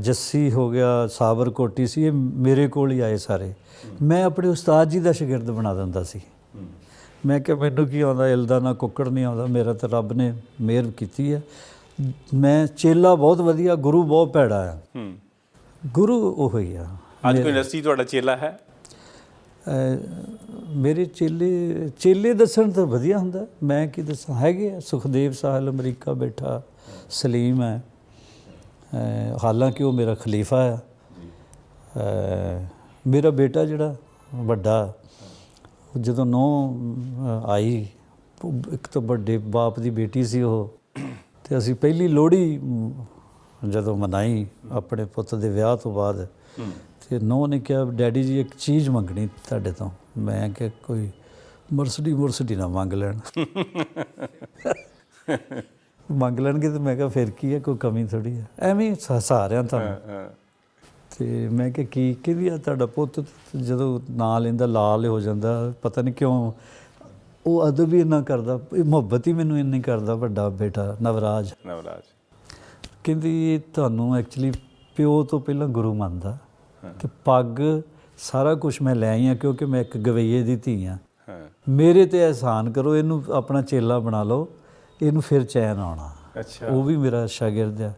ਜੱਸੀ ਹੋ ਗਿਆ ਸਾਬਰ ਕੋਟੀ ਸੀ ਇਹ ਮੇਰੇ ਕੋਲ ਹੀ ਆਏ ਸਾਰੇ। ਮੈਂ ਆਪਣੇ ਉਸਤਾਦ ਜੀ ਦਾ ਸ਼ਾਗਿਰਦ ਬਣਾ ਦਿੰਦਾ ਸੀ। ਮੈਂ ਕਿਹਾ ਮੈਨੂੰ ਕੀ ਆਉਂਦਾ ਇਲਦਾ ਨਾ ਕੁੱਕੜ ਨਹੀਂ ਆਉਂਦਾ ਮੇਰਾ ਤਾਂ ਰੱਬ ਨੇ ਮਿਹਰ ਕੀਤੀ ਹੈ। ਮੈਂ ਚੇਲਾ ਬਹੁਤ ਵਧੀਆ ਗੁਰੂ ਬਹੁਤ ਭੈੜਾ ਆ। ਹੂੰ। ਗੁਰੂ ਉਹ ਹੀ ਆ। ਅੱਜ ਕੋਈ ਨਸੀ ਤੁਹਾਡਾ ਚੇਲਾ ਹੈ? ਮੇਰੇ ਚੇਲੇ ਚੇਲੇ ਦੱਸਣ ਤਾਂ ਵਧੀਆ ਹੁੰਦਾ। ਮੈਂ ਕੀ ਦੱਸਾਂ ਹੈਗੇ ਸੁਖਦੇਵ ਸਾਹਿਲ ਅਮਰੀਕਾ ਬੈਠਾ ਸਲੀਮ ਹੈ। ਹਾਲਾਂਕਿ ਉਹ ਮੇਰਾ ਖਲੀਫਾ ਆ। ਮੇਰਾ ਬੇਟਾ ਜਿਹੜਾ ਵੱਡਾ, ਜਦੋਂ ਨੌ ਆਈ, ਇੱਕ ਤਾਂ ਵੱਡੇ ਬਾਪ ਦੀ ਬੇਟੀ ਸੀ ਉਹ, ਤੇ ਅਸੀਂ ਪਹਿਲੀ ਲੋਹੜੀ ਜਦੋਂ ਮਨਾਈ ਆਪਣੇ ਪੁੱਤ ਦੇ ਵਿਆਹ ਤੋਂ ਬਾਅਦ, ਤੇ ਨੌ ਨੇ ਕਿਹਾ, ਡੈਡੀ ਜੀ, ਇੱਕ ਚੀਜ਼ ਮੰਗਣੀ ਤੁਹਾਡੇ ਤੋਂ। ਮੈਂ ਕਿਹਾ, ਕੋਈ ਮਰਸਡੀ ਮੁਰਸਡੀ ਨਾ ਮੰਗ ਲੈਣ। ਮੰਗ ਲੈਣਗੇ ਤੇ ਮੈਂ ਕਿਹਾ ਫਿਰ ਕੀ ਹੈ ਕੋਈ ਕਮੀ ਥੋੜੀ ਹੈ ਐਵੇਂ ਹਸਾ ਰਿਆਂ ਤੁਹਾਨੂੰ। ਤੇ ਮੈਂ ਕਿਹਾ ਕੀ ਕਹਿੰਦੀ ਆ ਤੁਹਾਡਾ ਪੁੱਤ? ਜਦੋਂ ਨਾਂ ਲੈਂਦਾ ਲਾਲ ਹੋ ਜਾਂਦਾ ਪਤਾ ਨਹੀਂ ਕਿਉਂ ਉਹ ਅਦਬ ਹੀ ਇੰਨਾ ਕਰਦਾ ਇਹ ਮੁਹੱਬਤ ਹੀ ਮੈਨੂੰ ਇੰਨੀ ਕਰਦਾ ਵੱਡਾ ਬੇਟਾ ਨਵਰਾਜ। ਨਵਰਾਜ। ਕਹਿੰਦੀ ਤੁਹਾਨੂੰ ਐਕਚੁਅਲੀ ਪਿਓ ਤੋਂ ਪਹਿਲਾਂ ਗੁਰੂ ਮੰਨਦਾ। ਤੇ ਪੱਗ ਸਾਰਾ ਕੁਝ ਮੈਂ ਲੈ ਆਈ ਆ ਕਿਉਂਕਿ ਮੈਂ ਇੱਕ ਗਵਈਏ ਦੀ ਧੀ ਆ ਮੇਰੇ ਤੇ ਅਹਿਸਾਨ ਕਰੋ ਇਹਨੂੰ ਆਪਣਾ ਚੇਲਾ ਬਣਾ ਲਓ। ਇਹਨੂੰ ਫਿਰ ਚੈਨ ਆਉਣਾ। ਅੱਛਾ। ਉਹ ਵੀ ਮੇਰਾ ਸ਼ਾਗਿਰਦ ਆ।